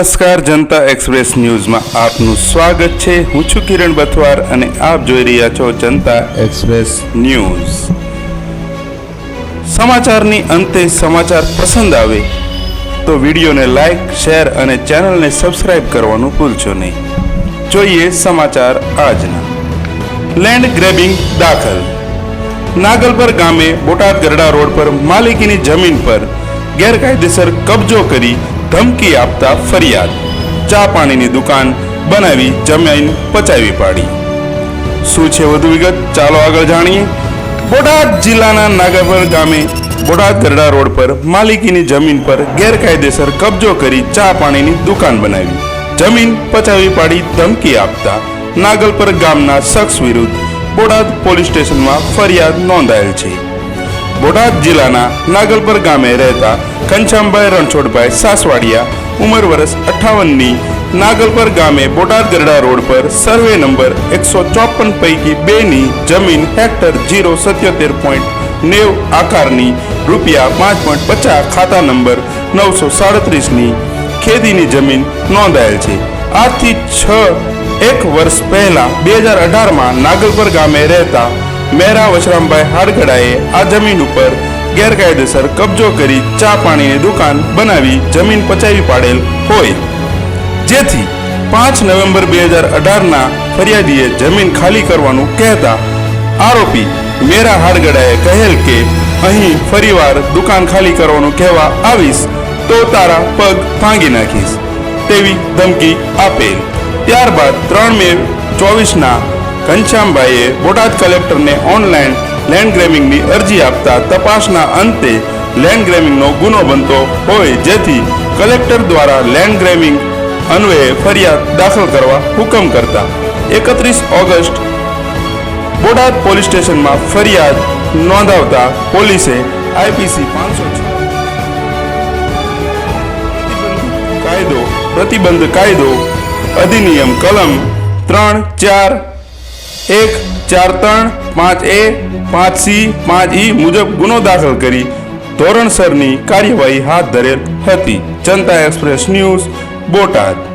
નમસ્કાર, જનતા એક્સપ્રેસ ન્યૂઝમાં આપનું સ્વાગત છે. હું છું કિરણ બથવાર અને આપ જોઈ રહ્યા છો જનતા એક્સપ્રેસ ન્યૂઝ. સમાચારની અંતે સમાચાર પસંદ આવે તો વિડીયોને લાઈક, શેર અને ચેનલને સબસ્ક્રાઇબ કરવાનું ભૂલશો નહીં. જોઈએ સમાચાર આજના. લેન્ડ ગ્રેબિંગ દાખલ. નાગલપર ગામે બોટાદ ગરડા રોડ પર માલિકીની જમીન પર ગેરકાયદેસર કબજો કરી ધમકી આપતા ફરિયાદ. ચા પાણીની દુકાન બનાવી જમીન પચાવી પાડી. શું છે વધુ વિગત? ચાલો આગળ જાણીએ. બોટાદ જિલ્લાના નાગલપર ગામે બોટાદ ગરડા રોડ પર માલિકીની જમીન પર ગેરકાયદેસર કબજો કરી ચા પાણીની દુકાન બનાવી. જમીન પચાવી પાડી ધમકી આપતા નાગલપર ગામના શખ્સ વિરુદ્ધ બોટાદ પોલીસ સ્ટેશનમાં ફરિયાદ નોંધાયેલ છે. બોટાદ જિલ્લાના નાગલપર ગામે રહેતા ઘનશ્યામભાઈ રણછોડભાઈ સાસવાડિયા, ઉંમર વર્ષ અઠ્ઠાવનની નાગલપર ગામે બોટાદ ગરડા રોડ પર સર્વે નંબર એકસો ચોપન પૈકી બેની જમીન હેક્ટર જીરો સત્યોતેર પોઈન્ટ નેવ આકારની રૂપિયા પાંચ પોઈન્ટ પચાસ ખાતા નંબર નવસો સાડત્રીસની ખેતીની જમીન નોંધાયેલ છે. આજથી છ એક વર્ષ પહેલા બે હજાર અઢારમાં નાગલપર ગામે રહેતા મેરા વશરામભાઈ હાડગડાએ આ જમીન ઉપર ગેરકાયદેસર કબજો કરી ચા પાણીની દુકાન બનાવી જમીન પચાવી પાડેલ હોય. જેથી પાંચ નવેમ્બર બે હજાર અઢારના ફરિયાદીએ જમીન ખાલી કરવાનું કહેતા આરોપી મેરા હાડગડાએ કહેલ કે, અહીં ફરીવાર દુકાન ખાલી કરવાનું કહેવા આવીશ તો તારા પગ ભાંગી નાખીશ. તેવી ધમકી આપેલ. ત્યારબાદ ત્રણ મે ચોવીસના ઘનશ્યામભાઈએ બોટાદ કલેક્ટરને ઓનલાઈન લેન્ડ ગ્રેમિંગની અરજી આપતા તપાસના અંતે લેન્ડ ગ્રેમિંગનો ગુનો બનતો હોય જેથી કલેક્ટર દ્વારા લેન્ડ ગ્રેમિંગ અન્વયે ફરિયાદ દાખલ કરવા હુકમ કરતા એકત્રીસ ઓગસ્ટ બોટાદ પોલીસ સ્ટેશનમાં ફરિયાદ નોંધાવતા પોલીસે આઈપીસી પાંચસો કાયદો, પ્રતિબંધ કાયદો, અધિનિયમ કલમ ત્રણ ચાર એક, ચાર, ત્રણ, પાંચ, એ, પાંચ, સી, પાંચ, ઈ મુજબ ગુનો દાખલ કરી ધોરણસરની કાર્યવાહી હાથ ધરેલ હતી. Janata express news Botad.